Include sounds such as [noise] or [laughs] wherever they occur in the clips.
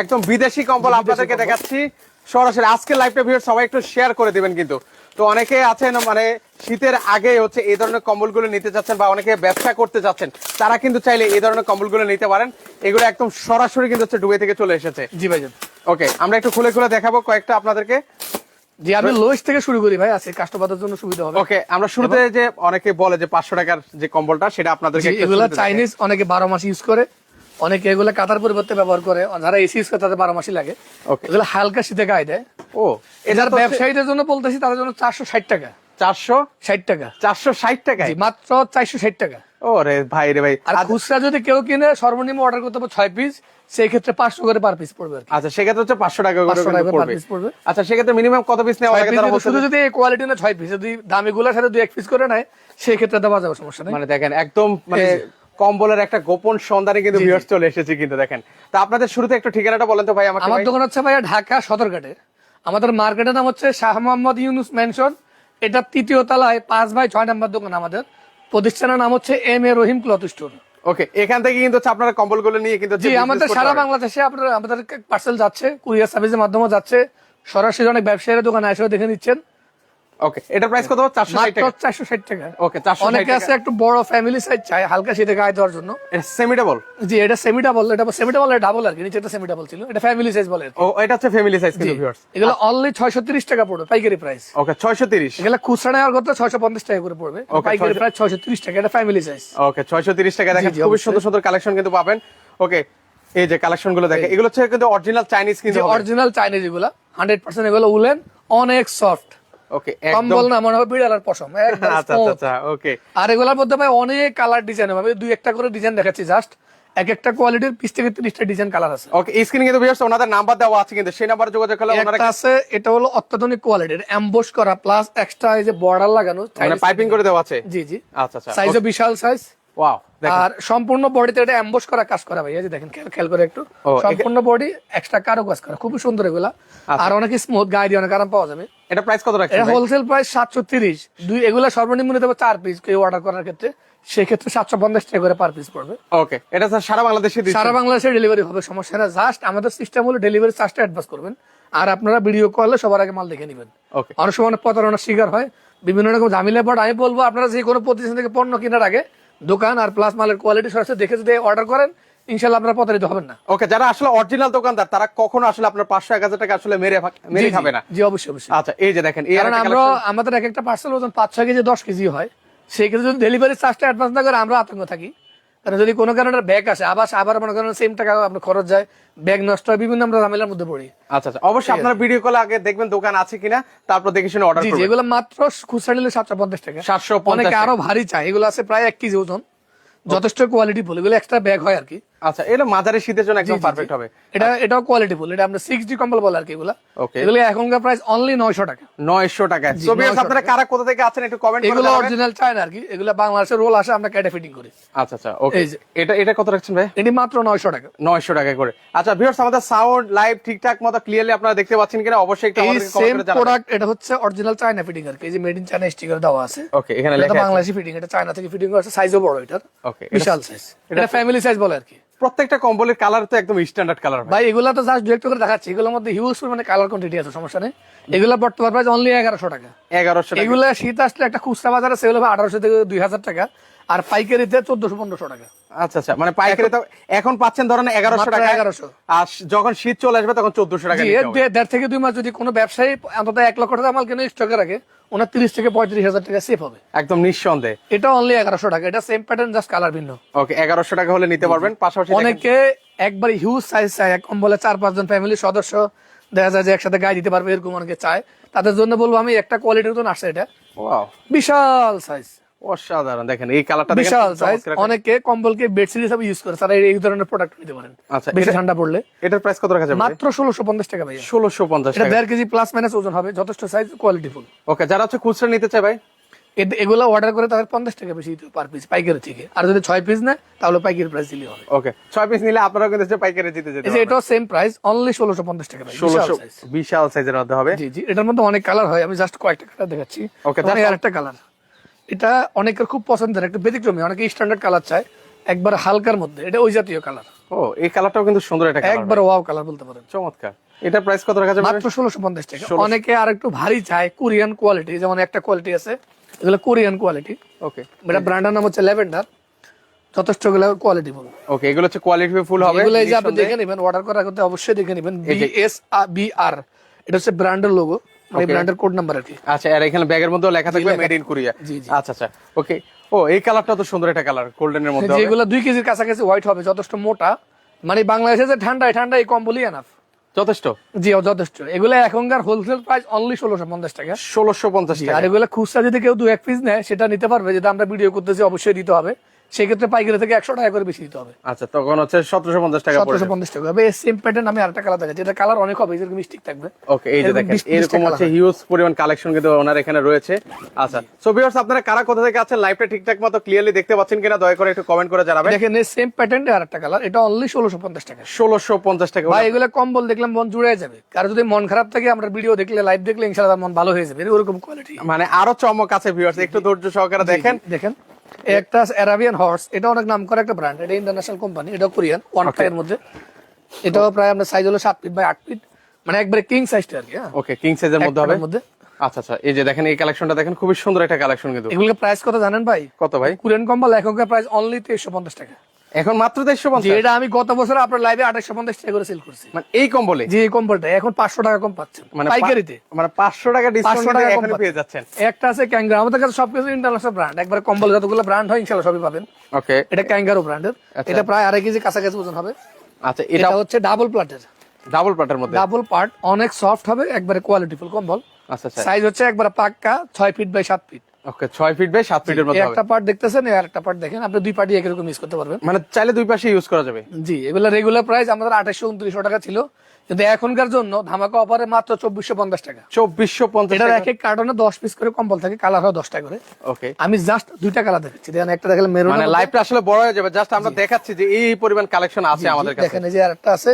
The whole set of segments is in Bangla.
একদম বিদেশি কম্বল আপনাদেরকে দেখাচ্ছি। সরাসরি আজকে লাইভটা ভিডিও সবাই একটু শেয়ার করে দিবেন কিন্তু। তো অনেকে আছেন মানে শীতের আগে হচ্ছে এই ধরনের কম্বলগুলো নিতে চাচ্ছেন বা অনেকে ব্যবসা করতে চাচ্ছেন তারা কিন্তু চাইলে এই ধরনের কম্বলগুলো নিতে পারেন। এগুলো একদম সরাসরি কিন্তু হচ্ছে ডুবে থেকে চলে এসেছে। জি ভাই ওকে আমরা একটু খুলে খুলে দেখাবো কয়েকটা আপনাদেরকে। জি আমি লোয়েস্ট থেকে শুরু করি ভাই আছে কাস্টমারদের জন্য সুবিধা হবে। ওকে আমরা শুরুতে যে অনেকে বলে যে পাঁচশো টাকার যে কম্বলটা সেটা আপনাদেরকে এগুলা চাইনিজ অনেকে বারো মাস ইউজ করে। অনেকে এগুলা কাতার পরিবর্তে ব্যবহার করে যারা এসি ইউজ করে তাদের বারো মাসই লাগে. এগুলো হালকা শীতে গায়ে দেয়। ও এটা এটার ব্যবসায়ীদের জন্য বলতেছি তাদের জন্য চারশো ষাট টাকা। চারশো ষাট টাকা। চারশো ষাট টাকায়? মাত্র চারশো ষাট টাকা। ও রে ভাই রে ভাই। আর খুচরা যদি কেউ কিনে সর্বনিম্ন অর্ডার করতে হবে ছয় পিস সেই ক্ষেত্রে পাঁচশো করে পার পিস পড়বে আচ্ছা সেক্ষেত্রে হচ্ছে পাঁচশো টাকা করে 500 টাকা কিন্তু per পড়বে। আচ্ছা সেক্ষেত্রে মিনিমাম কত পিস নেওয়া লাগে শুধু যদি কোয়ালিটি না ছয় পিস যদি দামি গুলোর সাথে দুই এক পিস করে নেয় সেই ক্ষেত্রে দেওয়া যাবে সমস্যা নেই। মানে দেখেন একদম মানে। কম্বলের একটা গোপন সন্ধানে কিন্তু। ভিউয়ার্স চলে এসেছে কিন্তু দেখেন। তো আপনাদের শুরুতে একটু ঠিকানাটা বলেন তো ভাই আমাকে আমার দোকান হচ্ছে ভাইয়া ঢাকা সদরঘাটে। আমাদের মার্কেটের নাম হচ্ছে শাহ মোহাম্মদ ইউনুস মেনশন এটা তৃতীয় তলায় পাঁচ বাই ছয় নাম্বার দোকান আমাদের। প্রতিষ্ঠানের নাম হচ্ছে M A Rahim cloth store. Okay এখান থেকে কিন্তু আপনারা কম্বলগুলো নিয়ে কিন্তু জি আমাদের সারা বাংলাদেশে আপনার আমাদের পার্সেল যাচ্ছে কুরিয়ার সার্ভিসের মাধ্যমে যাচ্ছে। সরাসরি অনেক ব্যবসায়ীরা দোকানে এসে দেখে নিচ্ছেন। ওকে এটার প্রাইস কত? চারশো ষাট মাত্র টাকা। চারশো ষাট টাকা। ওকে চারশো অনেকে আছে একটু বড় ফ্যামিলি সাইজ চাই হালকা গায়ে দেওয়ার জন্য। সেমি ডাবল জি এটা সেমি ডাবল এটা সেমি ডাবল ডাবল আর কি নিচে এটা সেমি ডাবল ছিল। এটা ফ্যামিলি সাইজ বলে ও এটা হচ্ছে ফ্যামিলি সাইজ কিন্তু ভিউয়ার্স এগুলো অনলি ছয়শো তিরিশ টাকা পড়বে পাইকারি প্রাইস ওকে ছয়শো তিরিশ। এগুলো খুচরা নেওয়ার কথা ছয়শো পঞ্চাশ টাকা করে পড়বে। পাইকারি 600 প্রায় ছয়শো তিরিশ টাকা এটা ফ্যামিলি সাইজ ওকে ছয়শো তিরিশ টাকা। দেখেন অবশ্যই। সুন্দর সুন্দর কালেকশন কিন্তু পাবেন। ওকে এই যে কালেকশনগুলো দেখেন এগুলো হচ্ছে কিন্তু অরিজিনাল চাইনিজ কিন্তু অরিজিনাল চাইনিজ এগুলো হান্ড্রেড পার্সেন্ট এগুলো উলেন অনেক সফট ওকে কম্বল না মনে হবে বিড়ালের পশম আচ্ছা আচ্ছা আচ্ছা ওকে আর এগুলোর মধ্যে ভাই অনেক কালার ডিজাইন হবে। দুই একটা করে ডিজাইন দেখাচ্ছি জাস্ট এক একটা কোয়ালিটির বিশ থেকে তিরিশটা ডিজাইন কালার আছে। ওকে স্ক্রিনে কিন্তু ওনাদের নাম্বার দেওয়া আছে কিন্তু সেই নাম্বারে যোগাযোগ করলে ওনারা আছে এটা হলো অত্যাধুনিক কোয়ালিটির এমবোস করা প্লাস এক্সট্রা এই যে বর্ডার লাগানো মানে পাইপিং করে দেওয়া আছে। জি জি। আচ্ছা আচ্ছা সাইজও বিশাল সাইজ ওয়াও আর সম্পূর্ণ বডিতে এটা এমবোস করা কাজ করা ভাই এই যে দেখেন খেয়াল করে একটু। সম্পূর্ণ বডি এক্সট্রা কারও কাজ করা খুবই সুন্দর এগুলা। আচ্ছা। আর অনেক স্মুথ গায়ে দিয়ে অনেক আরাম পাওয়া যাবে। এটা প্রাইস কত রাখছেন এটা হোলসেল প্রাইস সাতশো তিরিশ দুই এগুলা সর্বনিম্ন হবে চার পিস কেউ অর্ডার করার ক্ষেত্রে। সেক্ষেত্রে সাতশো পঞ্চাশ টাকা করে পার পিস পড়বে। ওকে এটা স্যার সারা বাংলাদেশে সারা বাংলাদেশে ডেলিভারি হবে সমস্যা না জাস্ট আমাদের সিস্টেম হলো ডেলিভারি চার্জটা অ্যাডভান্স করবেন। আর আপনারা ভিডিও কলে সবার আগে মাল দেখে নেবেন। ওকে অনেক সময় অনেক প্রতারণার শিকার হয়। বিভিন্ন রকম ঝামেলা পড়ে আমি বলব আপনারা যে কোনো প্রতিষ্ঠান থেকে পণ্য কেনার আগে দোকান আর প্লাস মালের কোয়ালিটি সরাসরি দেখে যদি অর্ডার করেন ইনশাল্লাহ আপনারা প্রতারিত হবেন না। ওকে যারা আসলে অরিজিনাল দোকানদার তারা কখনো আসলে আপনার পাঁচশো এক হাজার টাকা আসলে মেরে মেরে খাবে না। জি অবশ্যই অবশ্যই। আচ্ছা এই যে দেখেন এই কারণ আমরা আমাদের এক একটা পার্সেল ওজন পাঁচ ছয় কেজি দশ কেজি হয়। সেই ক্ষেত্রে যদি ডেলিভারি চার্জটা অ্যাডভান্স না করে আমরা আতঙ্ক থাকি। কারণ যদি কোনো কারণে ব্যাগ আসে আবার আবার মনে করেন সেম টাকা আপনার খরচ যায় ব্যাগ নষ্ট হয় বিভিন্ন আমরা ঝামেলার মধ্যে পড়ি। আচ্ছা আচ্ছা। অবশ্যই আপনারা ভিডিও কল আগে দেখবেন দোকান আছে কিনা তারপর দেখে শুনে অর্ডার করবেন। এগুলো মাত্র খুচরা নিলে সাতশো পঞ্চাশ টাকা। 750 অনেকে আরও ভারী চাই এগুলো আছে প্রায় 1 কেজি ওজন যথেষ্ট কোয়ালিটি ফুল এগুলো এক্সট্রা ব্যাগ হয় আর কি। আচ্ছা এটা মাঝারি শীতের জন্য একদম পারফেক্ট হবে। এটা এটাও কোয়ালিটি ফুল এটা আমরা সিক্স ডি কম্বল বলে আর কি এগুলো। Okay. এগুলো এখনকার প্রাইস অনলি নয়শো টাকা। নয়শো টাকায় জি, তো ভিউয়ার্স আপনারা কারা কোথা থেকে আছেন একটু কমেন্ট করে এগুলো অরিজিনাল চায় না আর কি। এগুলো বাংলাদেশের রোল আসে আমরা ক্যাটে ফিটিং করি। আচ্ছা আচ্ছা ওকে এটা এটা কত রাখছেন ভাই? এটি মাত্র নয়শো টাকা। নয়শো টাকা করে। আচ্ছা ভিউয়ার্স আমাদের সাউন্ড লাইভ ঠিকঠাক মতো ক্লিয়ারলি আপনারা দেখতে পাচ্ছেন কিনা অবশ্যই একটু সেম কমেন্ট করে জানাবেন। প্রোডাক্ট এটা হচ্ছে অরিজিনাল চায়না ফিটিং আর কি। এই যে মেড ইন চায়না স্টিকার দেওয়া আছে। ওকে এখানে লেখা আছে। বাংলাদেশি ফিটিং এটা চায়না থেকে ফিটিং করা আছে সাইজও বড় এটার ওকে বিশাল সাইজ এটা ফ্যামিলি সাইজ বলে আর কি। প্রত্যেকটা কম্বলের কালার তো একদম স্ট্যান্ডার্ড কালার ভাই। এগুলা তো জাস্ট ডিরেক্ট করে দেখাচ্ছি। এগুলোর মধ্যে হিউজ পরিমাণে কালার কোয়ান্টিটি আছে সমস্যা নেই। এগুলা বর্তমান প্রাইস অনলি এগারোশো টাকা। এগারোশো এগুলা শীত আসলে একটা খুচরা বাজারে হবে আঠারোশো থেকে দুই হাজার টাকা আর পাইকারিতে চোদ্দশো পনেরোশো টাকা। আচ্ছা আচ্ছা মানে পাইকারি তো এখন পাচ্ছেন ধরেন এগারোশো টাকা 1100 আর যখন শীত চলে আসবে তখন চোদ্দশো টাকা দেড় থেকে দুই মাস যদি কোনো ব্যবসায়ী অন্তত এক লক্ষ টাকা মাল কিনে স্টকে রাখে ওনার তিরিশ থেকে পঁয়ত্রিশ হাজার টাকা সেফ হবে। একদম নিঃসন্দেহে। এটা অনলি এগারোশো টাকা এটা সেম প্যাটার্ন জাস্ট কালার ভিন্ন। ওকে এগারোশো টাকা হলে নিতে পারবেন। পাশাপাশি অনেকে একবার হিউজ সাইজ চায় এক কম্বলে চার পাঁচজন ফ্যামিলির সদস্য দেখা যায় যে একসাথে গায়ে দিতে পারবে এরকম অনেকে চায়। তাদের জন্য বলব আমি একটা কোয়ালিটির মতন আসছে এটা বিশাল সাইজ অসাধারণ। দেখেন এই কালারটা বিশাল সাইজ অনেকে কম্বলকে বেডশিট হিসাবে ইউজ করে তারা এই- ধরনের প্রোডাক্ট নিতে পারেন। আচ্ছা, বেশি ঠান্ডা পড়লে। এটার প্রাইস কত রাখা যাবে? মাত্র ষোলোশো পঞ্চাশ টাকা ভাইয়া। ষোলোশো পঞ্চাশ এটা টাকা। দেড় কেজি প্লাস মাইনাস ওজন হবে যথেষ্ট সাইজ কোয়ালিটি ফুল ওকে যারা হচ্ছে খুচরা নিতে চায় ভাই? এগুলো অর্ডার করে তাদের পঞ্চাশ টাকা বেশি দিতে পার পিস পাইকারি থেকে। আর যদি ছয় পিস নেয় তাহলে পাইকারি প্রাইস দিলে হবে। ওকে ছয় পিস নিলে আপনারা কিন্তু পাইকারি জিতে যেতে এটাও সেম প্রাইস অনলি ষোলোশো পঞ্চাশ টাকা ভাই, বিশাল ষোলোশো। বিশাল সাইজের মধ্যে হবে। জি জি এটার মধ্যে অনেক কালার হয় আমি জাস্ট কয়েকটা কালার দেখাচ্ছি। ওকে all. আরেকটা কালার এটা অনেকের খুব পছন্দের একটা ব্যতিক্রমী অনেকে স্ট্যান্ডার্ড কালার চায় একবার হালকার মধ্যে এটা ওই জাতীয় কালার ও এই কালারটাও কিন্তু সুন্দর একটা কালার একবার ওয়াও কালার বলতে পারেন। চমৎকার। এটা প্রাইস কত রাখা যাবে? মাত্র ষোলোশো পঞ্চাশ টাকা। অনেকে আর একটু ভারী চায় কোরিয়ান কোয়ালিটি যেমন একটা কোয়ালিটি আছে এগুলো কোরিয়ান কোয়ালিটি ওকে এটা ব্র্যান্ডের নাম হচ্ছে ল্যাভেন্ডার যথেষ্টগুলো কোয়ালিটি বল ওকে এগুলো হচ্ছে কোয়ালিটি ফুল হবে এগুলো এই যে আপনি দেখে নেবেন অর্ডার করার করতে অবশ্যই দেখে নেবেন বি এস বি আর এটা হচ্ছে ব্র্যান্ডের লোগো ব্র্যান্ডের কোড নাম্বার আর কি। আচ্ছা আর এখানে ব্যাগের মধ্যে লেখা থাকবে মেড ইন কোরিয়া জি, জি। আচ্ছা আচ্ছা। ওকে ও এই কালারটা তো সুন্দর একটা কালার গোল্ডেনের মধ্যে যেগুলো দুই কেজির কাছাকাছি হোয়াইট হবে যথেষ্ট মোটা। মানে বাংলাদেশে যে ঠান্ডায় ঠান্ডায় কম বলি এনাফ যথেষ্ট? জি যথেষ্ট। এগুলো এখনকার হোলসেল প্রাইস অনলি ষোলোশো পঞ্চাশ টাকা। ষোলোশো পঞ্চাশ আর টাকা। এগুলো খুচরা যদি কেউ দু এক পিস নেয় সেটা নিতে পারবে। যেটা আমরা ভিডিও করতেছি অবশ্যই দিতে হবে। সেক্ষেত্রে পাইকারি থেকে একশো টাকা করে বেশি দিতে হবে। আচ্ছা তখন হচ্ছে সতেরোশো পঞ্চাশ টাকা সতেরোশো পঞ্চাশ টাকা। হবে সেম প্যাটার্ন আমি আরেকটা কালার দেখাচ্ছি। এটা কালার অনেক হবে এরকম মিস্টিক থাকবে। ওকে এই যে দেখেন এরকম হচ্ছে হিউজ পরিমাণ কালেকশন কিন্তু ওনার এখানে রয়েছে। আচ্ছা সো ভিউয়ার্স আপনারা কারা কোথা থেকে আছেন লাইভটা ঠিকঠাক মতো ক্লিয়ারলি দেখতে পাচ্ছেন কিনা দয়া করে একটু কমেন্ট করে জানাবেন। দেখেন এই সেম প্যাটার্ন আর একটা কালার এটা অনলি ষোলোশো পঞ্চাশ টাকা। ষোলোশো পঞ্চাশ টাকা ভাই এগুলো কম্বল দেখলাম মন জুড়ে যাবে। কারও যদি মন খারাপ থাকে আমরা ভিডিও দেখলে লাইভ দেখলে ইনশাআল্লাহ মন ভালো হয়ে যাবে। এরকম কোয়ালিটি মানে আরও চমক আছে ভিউয়ার্স একটু ধৈর্য সহকারে দেখেন। দেখেন। একটা অ্যারাবিয়ান হর্স এটা অনেক নাম করা একটা ব্র্যান্ড এটা ইন্টারন্যাশনাল কোম্পানি এটা কোরিয়ান ওয়ানের মধ্যে। এটাও প্রায় আপনার সাইজ হলো সাত ফিট বাই আট ফিট মানে একবারে কিং সাইজটা আর কি হ্যাঁ। ওকে কিং সাইজের মধ্যে হবে? মধ্যে। আচ্ছা আচ্ছা এই যে দেখেন এই কালেকশনটা দেখেন খুবই সুন্দর একটা কালেকশন কিন্তু। এগুলোর প্রাইস কত জানেন ভাই? কত ভাই? কোরিয়ান কম্বল লেখকের প্রাইস অনলি তেইশশো পঞ্চাশ টাকা। এখন মাত্র দেড়শো পঞ্চাশ। এটা আমি গত বছর আপনার লাইভে আঠাশশো পঞ্চাশ টাকা করে সেল করছি। মানে এই কম্বলে? যে এই কম্বলটা এখন পাঁচশো টাকা কম পাচ্ছেন। মানে পাইকারিতে। মানে পাঁচশো টাকা ডিসকাউন্ট টাকা কম এখানে পেয়ে যাচ্ছেন। একটা আছে ক্যাঙ্গারো আমাদের কাছে সবকিছু ইন্টারন্যাশনাল ব্র্যান্ড একবার কম্বল যতগুলো ব্র্যান্ড হয় ইনশাল্লাহ সবই পাবেন। ওকে এটা ক্যাঙ্গারো ব্র্যান্ডের আচ্ছা। এটা প্রায় আড়াই কেজি কাছাকাছি ওজন হবে। আচ্ছা এটা হচ্ছে ডাবল প্লাটের ডাবল পার্টের মধ্যে? ডাবল পার্ট অনেক সফট হবে একবারে কোয়ালিটিফুল কম্বল। আচ্ছা আচ্ছা। সাইজ হচ্ছে একবারে পাক্কা ছয় ফিট বাই সাত ফিট ওকে ছয় ফিট বাই সাত ফিটের মধ্যে হবে একটা পার্ট দেখতেছেন এই একটা পার্ট দেখেন। আপনি দুই পার্টি একরকম ইউজ করতে পারবেন। মানে চাইলে দুই পাশে ইউজ করা যাবে। জি এগুলো রেগুলার প্রাইস আমাদের আঠাশশো উনত্রিশশো টাকা ছিল। কিন্তু এখনকার জন্য ধামাকা অফারে মাত্র চব্বিশশো পঞ্চাশ টাকা। চব্বিশশো পঞ্চাশ এক এক কার্টনে দশ পিস করে কম্বল থাকে কালার হয় দশটা করে। ওকে। আমি জাস্ট দুইটা কালার দেখাচ্ছি। দেখেন একটা দেখালে মেরুন মানে লাইফটা আসলে বড় হয়ে যাবে। জাস্ট আমরা দেখাচ্ছি যে এই পরিমাণ কালেকশন আছে আমাদের কাছে। দেখেন এই যে আরেকটা আছে.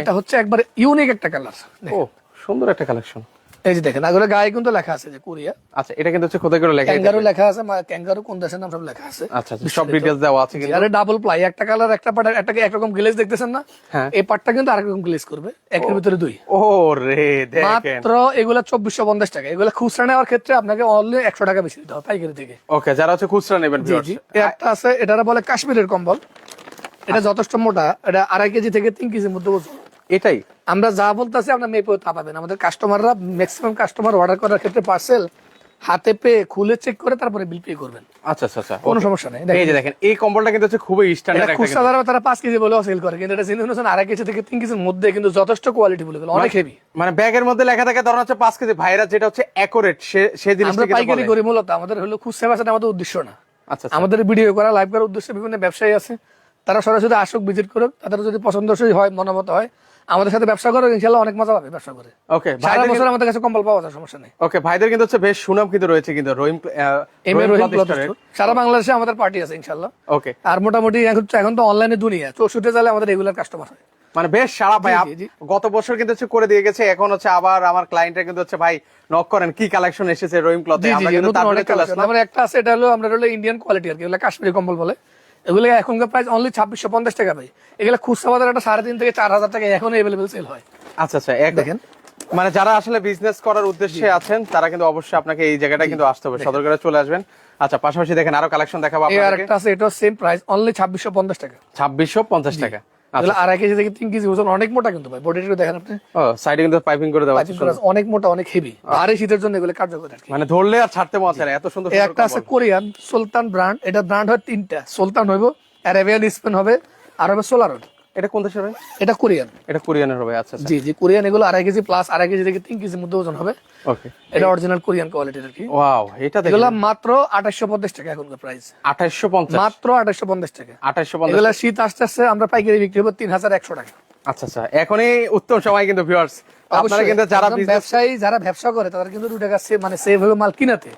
এটা হচ্ছে একবারে ইউনিক একটা কালার ও সুন্দর একটা কালেকশন এই যে দেখেন আগরে গায়ে কিন্তু লেখা আছে যে কোরিয়া। আচ্ছা এটা কিন্তু হচ্ছে খোদাই করে লেখা ক্যাঙ্গারু লেখা আছে ক্যাঙ্গারু কোন দেশের নাম সব লেখা আছে। আচ্ছা আচ্ছা, সব ডিটেলস দেওয়া আছে কিন্তু। আরে ডাবল প্লাই একটা কালার একটা পার্ট একটা একরকম গ্লেজ দেখতেছেন না? হ্যাঁ। এই পার্টটা কিন্তু আরেকরকম গ্লেজ করবে একের ভিতরে দুই। ও রে দেখেন। মাত্র এগুলা চব্বিশশো পঞ্চাশ টাকা। এগুলা খুচরা নেওয়ার ক্ষেত্রে আপনাকে অনলি একশো টাকা বেশি দিতে হবে পাইকারি থেকে। ওকে যারা হচ্ছে খুচরা নেবেন জি একটা আছে এটারা বলে কাশ্মীরের কম্বল। এটা যথেষ্ট মোটা এটা আড়াই কেজি থেকে তিন কেজির মধ্যে এটাই? আমরা যা বলতেছি আমরা মেপে তা পাবেন আমাদের কাস্টমাররা ম্যাক্সিমাম কাস্টমার অর্ডার করার ক্ষেত্রে পার্সেল হাতে পেয়ে খুলে চেক করে তারপরে বিল পে করবেন। আচ্ছা আচ্ছা আচ্ছা। কোনো সমস্যা নেই। এই যে দেখেন এই কম্বলটা কিন্তু হচ্ছে খুবই স্ট্যান্ডার্ড একটা খুচরা দ্বারা তারা পাঁচ কেজি বলেও সেল করে কিন্তু এটা করছেন আড়াই কেজি থেকে তিন কেজির মধ্যে কিন্তু যথেষ্ট কোয়ালিটি বলে অনেক হেভি মানে ব্যাগের মধ্যে লেখা থাকে ধরুন হচ্ছে পাঁচ কেজি ভাইরা যেটা হচ্ছে অ্যাকোরেট সে সে আমরা জিনিসটা কিন্তু পাইকারি করি মূলত আমাদের হলো খুচরা বেচাটা আমাদের উদ্দেশ্য না। আচ্ছা আচ্ছা। আমাদের ভিডিও করা লাইভ করার উদ্দেশ্যে বিভিন্ন ব্যবসায়ী আছে তারা সরাসরি আসুক ভিজিট করুক তাদের যদি পছন্দসই হয় মনোমত হয় আমাদের সাথে ব্যবসা করো ইনশাল্লাহ অনেক মজা পাবে ব্যবসা করে। ওকে সারা বছর আমাদের কাছে কম্বল পাওয়া যায় সমস্যা নেই। ওকে ভাইদের কিন্তু হচ্ছে বেশ সুনাম কিন্তু রয়েছে কিন্তু রহিম এম এ রহিম সারা বাংলাদেশে আমাদের পার্টি আছে ইনশাল্লাহ ওকে আর মোটামুটি এখন এখন তো অনলাইনে দুনিয়া তো চৌষট্টি চালে আমাদের রেগুলার কাস্টমার হয়। মানে বেশ সারা ভাই। গত বছর কিন্তু হচ্ছে করে দিয়ে গেছে এখন হচ্ছে আবার আমার ক্লায়েন্টের কিন্তু হচ্ছে ভাই নক করেন কি কালেকশন এসেছে রহিম ক্লথে আমরা কিন্তু তারপরে চলে আসলাম। একটা আছে এটা হলো আমরা হলো ইন্ডিয়ান কোয়ালিটি আর কি কাশ্মীরি কম্বল বলে। এগুলো এখনকার প্রাইস অনলি ছাব্বিশশো পঞ্চাশ টাকা ভাই। এগুলো খুচরা বাজার একটা সাড়ে তিন থেকে চার হাজার টাকা এখন এভেলেবেল সেল হয়। আচ্ছা আচ্ছা এক দেখেন। মানে যারা আসলে বিজনেস করার উদ্দেশ্যে আছেন তারা কিন্তু অবশ্যই আপনাকে এই জায়গাটা কিন্তু আসতে হবে। সদরঘাটে চলে আসবেন। আচ্ছা পাশাপাশি দেখেন আরও কালেকশন দেখাবো আপনাদের একটা আছে এটা সেম প্রাইস অনলি ছাব্বিশশো পঞ্চাশ টাকা। ছাব্বিশশো পঞ্চাশ টাকা। এগুলো আড়াই কেজি থেকে তিন কেজি ওজন অনেক মোটা কিন্তু ভাই। বডিটা দেখেন আপনি। সাইডে কিন্তু পাইপিং করে দেওয়া পাইপিং করা অনেক মোটা অনেক হেভি ভারী শীতের জন্য এগুলো কার্যকর আর মানে ধরলে আর ছাড়তে না এত সুন্দর একটা আছে কোরিয়ান সুলতান ব্র্যান্ড এটা ব্র্যান্ড হয় তিনটা। সুলতান হইব অ্যারাবিয়ান স্পেন হবে আর হবে সোলারন এটা কোন দেশের ভাই এটা কোরিয়ান। এটা কোরিয়ানের হবে আচ্ছা আচ্ছা। জি জি কোরিয়ান এগুলো আড়াই কেজি প্লাস আড়াই কেজি থেকে তিন কেজির মধ্যে ওজন হবে। ওকে এটা অরিজিনাল কোরিয়ান কোয়ালিটির কি। ওয়াও এটা এগুলো মাত্র আঠাশশো পঞ্চাশ টাকা এখনকার প্রাইস আঠাইশশো পঞ্চাশ। মাত্র আঠাশশো পঞ্চাশ টাকা। আঠাইশশো পঞ্চাশ। এগুলো শীত আসতে আসতে আমরা পাইকারি বিক্রি হব তিন হাজার একশো টাকা। আচ্ছা আচ্ছা। এখনই উত্তম সময় কিন্তু ভিউয়ার্স আপনারা কিন্তু যারা ব্যবসায়ী যারা ব্যবসা করে তাদের কিন্তু দু টাকা মানে সেভ হবে মাল কিনাতে।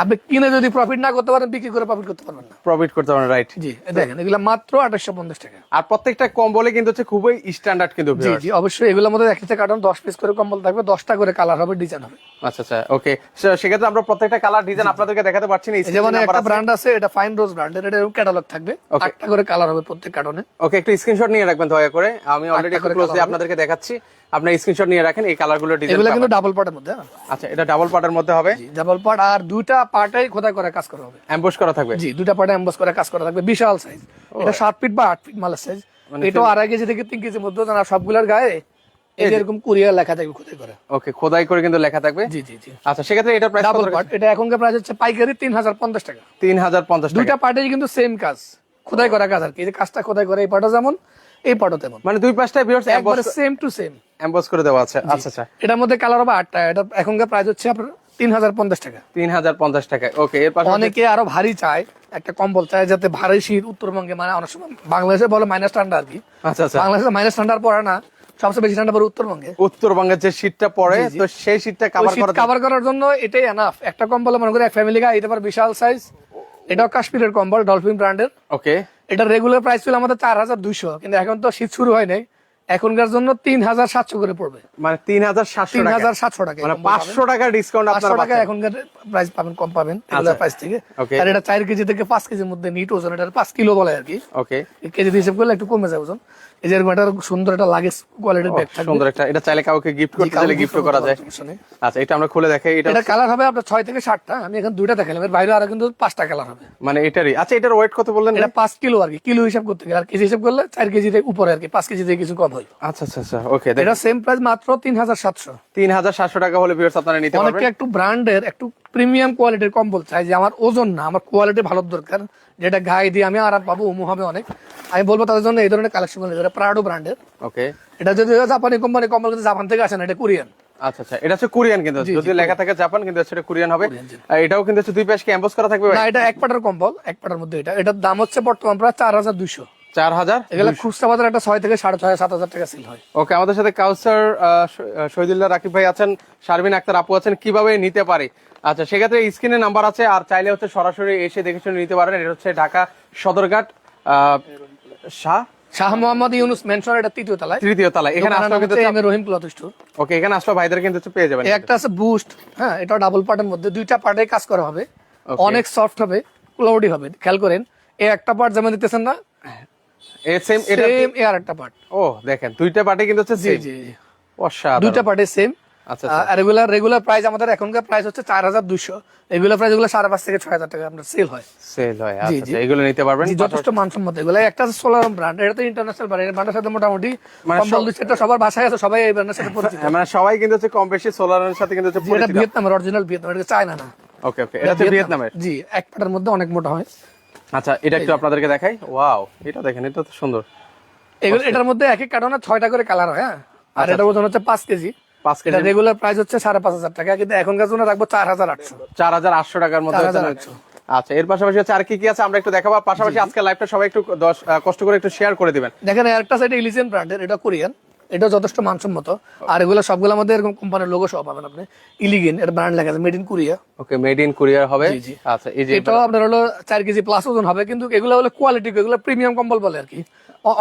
আপনি কিনে যদি প্রফিট না করতে পারেন বিক্রি করে প্রফিট করতে পারবেন না। প্রফিট করতে পারেন রাইট জি দেখেন এগুলো মাত্র আঠাশশো পঞ্চাশ টাকা। আর প্রত্যেকটা কম্বলে কিন্তু হচ্ছে খুবই স্ট্যান্ডার্ড কিন্তু জি জি অবশ্যই এগুলোর মধ্যে এক একটা কার্টন দশ পিস করে কম্বল থাকবে দশটা করে কালার হবে ডিজাইন হবে। আচ্ছা আচ্ছা ওকে সেক্ষেত্রে আমরা প্রত্যেকটা কালার ডিজাইন আপনাদেরকে দেখাতে পারছি না যেমন একটা ব্র্যান্ড আছে এটা ফাইন রোজ ব্র্যান্ডের এটা ক্যাটালগ থাকবে. আটটা করে কালার হবে প্রত্যেক কার্টনে ওকে একটু স্ক্রিনশট নিয়ে রাখবেন দয়া করে। আমি অলরেডি ক্লোজলি আপনাদেরকে দেখাচ্ছি। আপনার স্ক্রিনশট নিয়ে রাখেন এই কালারগুলো ডিজাইন এগুলো কিন্তু ডাবল পার্টের মধ্যে হ্যাঁ। আচ্ছা এটা ডাবল পার্টের মধ্যে হবে? ডাবল পার্ট আর দুইটা পার্টাই খোদাই করে কাজ করা হবে। অ্যাম্বুশ করা থাকবে? জি দুইটা পার্টে এমবস করে কাজ করা থাকবে বিশাল সাইজ এটা সাত ফিট বা আট ফিট মালের সাইজ এটাও আড়াই কেজি থেকে তিন কেজির মধ্যে জানা সবগুলোর গায়ে এরকম কুরিয়ার লেখা থাকবে খোদাই করে। ওকে খোদাই করে কিন্তু লেখা থাকবে? জি জি জি। আচ্ছা সেক্ষেত্রে এটা প্রাইস ডাবল পার্ট এটা এখনকার প্রাইস হচ্ছে পাইকারি তিন হাজার পঞ্চাশ টাকা। তিন হাজার পঞ্চাশ টাকা। দুইটা পার্টে কিন্তু সেম কাজ। খোদাই করা কাজ আর কি। এই যে কাজটা খোদাই করে এই পার্টও যেমন এই তেমন মানে দুই পাঁচটা ভিউয়ার্স একবারে সেম টু সেম এমবস করে দেওয়া আছে। আচ্ছা আচ্ছা। এটার মধ্যে কালার হবে আটটা। এটা এখনকার প্রাইস হচ্ছে আপনার তিন হাজার পঞ্চাশ টাকা। তিন হাজার পঞ্চাশ টাকা। ওকে এর পাশে অনেকে আরও ভারী চায়। একটা কম্বল চায় যাতে ভারী শীত উত্তরবঙ্গে মানে অনেক সময় বাংলাদেশে বলে মাইনাস ঠান্ডা আর কি। আচ্ছা আচ্ছা। বাংলাদেশে মাইনাস ঠান্ডার পড়ে না। সবচেয়ে বেশি ঠান্ডা পড়ে উত্তরবঙ্গে। উত্তরবঙ্গের যে শীতটা পড়ে তো সেই শীতটা কভার করা কভার করার জন্য এটাই এনাফ একটা কম্বল মনে করে এক ফ্যামিলি গায়ে এটা পারে বিশাল সাইজ এটাও কাশ্মীরের কম্বল ডলফিন ব্র্যান্ডের ওকে এটা রেগুলার প্রাইস ছিল আমাদের চার হাজার দুইশো কিন্তু এখন তো শীত শুরু হয় নাই। এখনকার জন্য তিন হাজার সাতশো করে পড়বে। মানে তিন হাজার সাতশো তিন হাজার সাতশো টাকা মানে পাঁচশো টাকা ডিসকাউন্ট পাঁচশো টাকা এখনকার প্রাইস পাবেন কম পাবেন প্রাইস থেকে। আর এটা চার কেজি থেকে পাঁচ কেজির মধ্যে নিট ওজন এটা পাঁচ কিলো বলে আর কি। ওকে কেজি হিসেব করলে একটু কমে যায় ওজন। এই যে একটা সুন্দর একটা লাগেজ কোয়ালিটির ব্যাগ সুন্দর একটা এটা চাইলে কাউকে গিফট করতে চাইলে গিফট করা যায়। আচ্ছা এটা আমরা খুলে দেখাই এটা এটা কালার হবে আপনার ছয় থেকে সাতটা আমি এখন দুইটা দেখালাম এর বাইরে আরও কিন্তু পাঁচটা কালার হবে। মানে এটারই। আচ্ছা এটার ওয়েট কত বললেন এটা পাঁচ কিলো আর কি কিলো হিসাব করতে গেলে আর কেজি হিসাব করলে চার কেজি থেকে উপরে আর কি পাঁচ কেজি থেকে কিছু কম হয়। আচ্ছা আচ্ছা আচ্ছা ওকে এটা সেম প্রাইস মাত্র তিন হাজার সাতশো। তিন হাজার সাতশো টাকা হলে ভিউয়ার্স আপনারা নিতে অনেকে পারবেন। একটু ব্র্যান্ডের একটু প্রিমিয়াম কোয়ালিটির কম্বল চাই যে আমার ওজন না আমার কোয়ালিটি ভালো দরকার। যেটা গায়ে দিয়ে আমি আরাম পাবো উমু হবে অনেক। আমি বলব তাদের জন্য এই ধরনের কালেকশন এটা প্রাডো ব্র্যান্ডের ওকে এটা যদি জাপানি কোম্পানি কম্বল কিন্তু জাপান থেকে আসে না এটা কোরিয়ান আচ্ছা আচ্ছা এটা হচ্ছে কোরিয়ান কিন্তু যদি লেখা থাকে জাপান কিন্তু সেটা কোরিয়ান হবে। আর এটাও কিন্তু দুই পাশকে এমবস করা থাকবে না এটা এক পাটার কম্বল এক পাটার মধ্যে এটা। এটার দাম হচ্ছে বর্তমান প্রায় চার হাজার দুইশো। চার হাজার এগুলো খুচরা বাজার একটা ছয় থেকে সাড়ে ছয় সাত হাজার টাকা সেল হয়। ওকে আমাদের সাথে কাউসার আহ, শ- আহ, শহীদুল্লাহ রাকিব ভাই আছেন শারমিন আক্তার আপু আছেন কীভাবে নিতে পারে? আচ্ছা সেক্ষেত্রে স্ক্রিনে নাম্বার আছে আর চাইলে হচ্ছে সরাসরি এসে দেখে শুনে নিতে পারেন এটা হচ্ছে ঢাকা সদরঘাট শাহ। শাহ মোহাম্মদ ইউনুস মেনশন এটা তৃতীয় তলায়। তৃতীয় তলায়। এখানে আসলে কিন্তু M A Rahim cloth store. Okay এখানে আসলে ভাইদের কিন্তু পেয়ে যাবেন। একটা আছে বুস্ট হ্যাঁ এটা ডাবল পার্টের মধ্যে। দুইটা পার্টে কাজ করা হবে। অনেক সফট হবে ক্লাউডি হবে খেয়াল করেন। এই একটা পার্ট যেমন দিতেছেন না সেম এটা সেম এ আর পার্ট ও দেখেন দুইটা পার্টি কিন্তু হচ্ছে জি জি জি। অসাধারণ। দুইটা পার্টে সেম আচ্ছা রেগুলার রেগুলার প্রাইস আমাদের এখনকার প্রাইস হচ্ছে চার হাজার দুইশো। রেগুলার প্রাইস এগুলো সাড়ে পাঁচ থেকে ছয় হাজার টাকা আপনার সেল হয়। সেল হয় আচ্ছা আচ্ছা, এগুলো নিতে পারবেন। যথেষ্ট মানসম্মত। এগুলো একটা আছে সোলার ব্র্যান্ড এটা তো ইন্টারন্যাশনাল ব্র্যান্ড এই ব্র্যান্ডের সাথে মোটামুটি মানে কম্বল দুই সেটটা সবার বাসায় আছে সবাই এই ব্র্যান্ডের সাথে পরিচিত। হ্যাঁ, মানে সবাই কিন্তু হচ্ছে কম বেশি সোলারের সাথে কিন্তু হচ্ছে জি, এটা ভিয়েতনামের অরিজিনাল ভিয়েতনাম এটা চায়না না। ওকে ওকে এটা ভিয়েতনামের জি এক পাটার মধ্যে অনেক মোটা হয়। আচ্ছা এটা একটু আপনাদেরকে দেখাই। ওয়াও এটা দেখেন এটা তো সুন্দর। এগুলো এটার মধ্যে এক এক কার্টনে ছয়টা করে কালার হয় হ্যাঁ? আর এটা ওজন হচ্ছে পাঁচ কেজি। পাঁচ কেজি। রেগুলার প্রাইস হচ্ছে সাড়ে পাঁচ হাজার টাকা কিন্তু এখনকার জন্য রাখব চার হাজার আটশো। চার হাজার আটশো টাকার মধ্যে হচ্ছে 4,800 আচ্ছা এর পাশাপাশি হচ্ছে আর কি কি আছে? আমরা একটু দেখাবো আর পাশাপাশি আজকে লাইভটা সবাই একটু কষ্ট করে একটু শেয়ার করে দিবেন। দেখেন একটা সাইড ইলিজিয়ান ব্র্যান্ডের এটা কোরিয়ান এটা যথেষ্ট মানসম্মত। আর এগুলো সবগুলো আমাদের এরকম কোম্পানির লোগো সহ পাবেন আপনি। ইলিগেন এটা ব্র্যান্ড লেখা আছে made in Korea okay made in courier হবে। আচ্ছা এই যে এটাও আপনার হলো চার কেজি প্লাস ওজন হবে কিন্তু এগুলো হলো কোয়ালিটি এগুলো প্রিমিয়াম কম্বল বলে আর কি।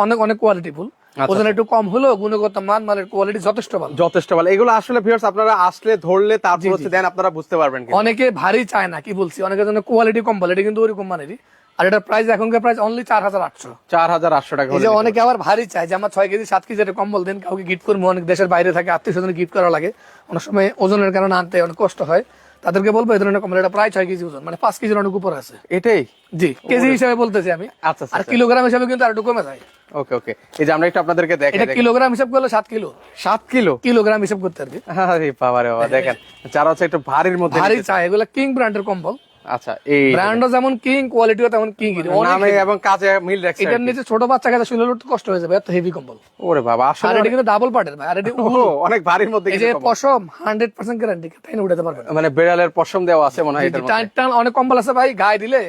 অনেক অনেক কোয়ালিটি ফুল। আচ্ছা, ওজন একটু কম হলেও গুণগত মান মানের কোয়ালিটি যথেষ্ট ভালো। যথেষ্ট ভালো। এগুলো আসলে ভিউয়ার্স আপনারা আসলে ধরলে তারপর হচ্ছে দেন আপনারা বুঝতে পারবেন। অনেকে ভারী চায় না কি বলছি? অনেকের জন্য কোয়ালিটি কম্বল এটা কিন্তু ওরকম মানেরই। আর এটার প্রাইস এখনকার প্রাইস অনলি চার হাজার আটশো। চার হাজার আটশো টাকা এই যে অনেকে আবার ভারী চায় যে আমার ছয় কেজি সাত কেজি একটা কম্বল দেন কাউকে গিফট করব অনেক দেশের বাইরে থাকে আত্মীয় স্বজন গিফট করা লাগে। অনেক সময় ওজনের কারণে আনতে অনেক কষ্ট হয়। তাদেরকে বলব এই ধরনের কম্বল এটা প্রায় ছয় কেজি ওজন মানে পাঁচ কেজির অনেক উপর আছে। এটাই? জি কেজি হিসাবে বলতেছি আমি। আচ্ছা আর আচ্ছা। কিলোগ্রাম হিসাবে কিন্তু আর একটু কমে যায়। ওকে ওকে। এই যে আমরা একটু আপনাদেরকে এটা দেখাই কিলোগ্রাম হিসাব করলে সাত কিলো। সাত কিলো? কিলোগ্রাম হিসাব করতে আর আরে বাবা রে বাবা দেখেন। যারা হচ্ছে একটু ভারীর মধ্যে ভারী চায়। এগুলো কিং ব্র্যান্ডের কম্বল। আচ্ছা এই ব্র্যান্ডও যেমন কিং কোয়ালিটিও তেমন কিং নামে এবং কাজে মিল রাখছে এটার নিচে ছোট বাচ্চা কাছে শুলে একটু কষ্ট হয়ে যাবে এত হেভি কম্বল ওরে বাবা আর এটা কিন্তু ডাবল পার্টের ভাই আর এটা [laughs] অনেক ভারীর মধ্যে এই যে পশম হান্ড্রেড পার্সেন্ট গ্যারান্টি তাই না উঠাতে পারবেন মানে বেড়ালের পশম দেওয়া আছে মনে হয় মধ্যে। টান টান অনেক কম্বল আছে ভাই গায়ে দিলে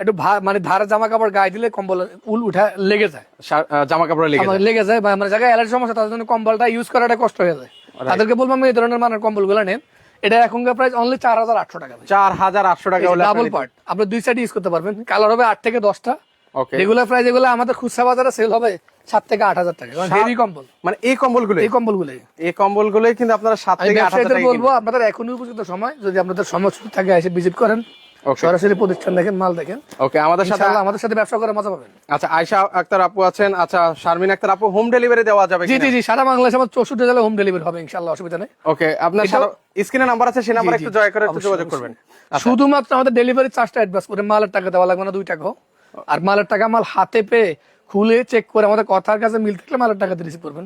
একটু মানে ধারে জামা কাপড় গায়ে দিলে কম্বল উল উঠা লেগে যায়। জামা কাপড় লেগে যায়। লেগে যায় বা আমার জায়গায় অ্যালার্জি সমস্যা তাদের জন্য কম্বলটা ইউজ করাটা কষ্ট হয়ে যায়। তাদেরকে বলব আমি এই ধরনের মানের কম্বলগুলো নেন। এটা এখনকার প্রাইস অনলি চার হাজার আটশো টাকা চার হাজার আটশো টাকা ডাবল পার্ট আপনি দুই সাইড ইউজ করতে পারবেন। কালার হবে আট থেকে দশটা। রেগুলার প্রাইস এগুলো আমাদের খুচরা বাজারে সেল হবে সাত থেকে আট হাজার টাকা। হেভি কম্বল। মানে এই কম্বলগুলো এই কম্বলগুলো এই কম্বলগুলো কিন্তু আপনারা সাত থেকে আট হাজার বলব আপনাদের এখনই উপযুক্ত সময়। যদি আপনাদের সময় থাকে এসে ভিজিট করেন. সরাসরি প্রতিষ্ঠান দেখেন মাল দেখেন। ওকে আমাদের সাথে আমাদের সাথে ব্যবসা করে মজা পাবেন। আচ্ছা আয়শা আক্তার আপু আছেন। আচ্ছা শারমিন আক্তার আপু হোম ডেলিভারি দেওয়া যাবে জি জি জি সারা বাংলাদেশে আমার চৌষট্টি জেলায় হোম ডেলিভারি হবে ইনশাআল্লাহ অসুবিধা নেই। ওকে আপনার স্ক্রিনে নাম্বার আছে সেই নাম্বার একটু জয় করে একটু যোগাযোগ করবেন। আচ্ছা। শুধুমাত্র আমাদের ডেলিভারি চার্জটা অ্যাডভান্স করে মালের টাকা দেওয়া লাগবে না দুই টাকা আর মালের টাকা মাল হাতে পেয়ে খুলে চেক করে আমাদের কথার কাছে মিল থাকলে মালের টাকা দিয়ে রিসিভ করবেন।